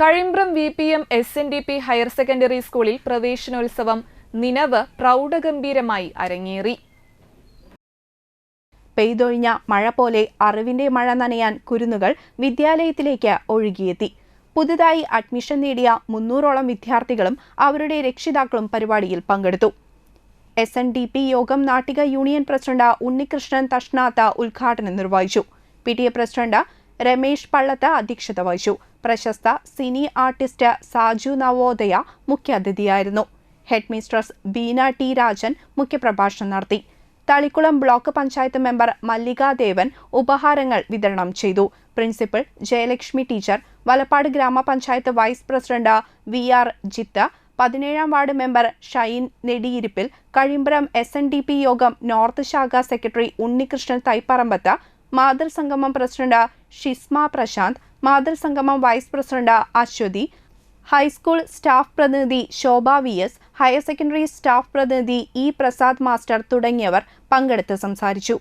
Kazhimbram V P M S N D P higher secondary സ്കൂളിൽ പ്രവേശനോത്സവം നിനവ് പ്രൗഢഗംഭീരമായി അരങ്ങേറി. പെയ്തൊഴിഞ്ഞ മഴ പോലെ അറിവിന്റെ മഴ നനയാൻ കുരുന്നുകൾ വിദ്യാലയത്തിലേക്ക് ഒഴുകിയെത്തി. പുതുതായി അഡ്മിഷൻ നേടിയ മുന്നൂറോളം വിദ്യാർത്ഥികളും അവരുടെ രക്ഷിതാക്കളും പരിപാടിയിൽ പങ്കെടുത്തു. S N D P Yogam Nattika union president Unnikrishnan Thashnath ഉദ്ഘാടനം നിർവഹിച്ചു. P T A president Ramesh Pallath അധ്യക്ഷത വഹിച്ചു. പ്രശസ്ത cine artist Saju Navodaya മുഖ്യാതിഥിയായിരുന്നു. Head mistress Beena T Rajan മുഖ്യപ്രഭാഷണം നടത്തി. തളിക്കുളം ബ്ലോക്ക് പഞ്ചായത്ത് മെമ്പർ മല്ലികാദേവൻ ഉപഹാരങ്ങൾ വിതരണം ചെയ്തു. പ്രിൻസിപ്പൽ ജയലക്ഷ്മി ടീച്ചർ വലപ്പാട് ഗ്രാമപഞ്ചായത്ത് vice president V R Jith പതിനേഴാം ward member Shine Nediyirippil Kazhimbram S N D P Yogam north ശാഖ സെക്രട്ടറി ഉണ്ണികൃഷ്ണൻ തൈപ്പറമ്പത്ത് മാതൃസംഗമം president Shisma Prashant മാതൃസംഗമം vice president Aswathi high school staff പ്രതിനിധി Shobha V S higher secondary staff പ്രതിനിധി E Prasad master തുടങ്ങിയവർ പങ്കെടുത്ത് സംസാരിച്ചു.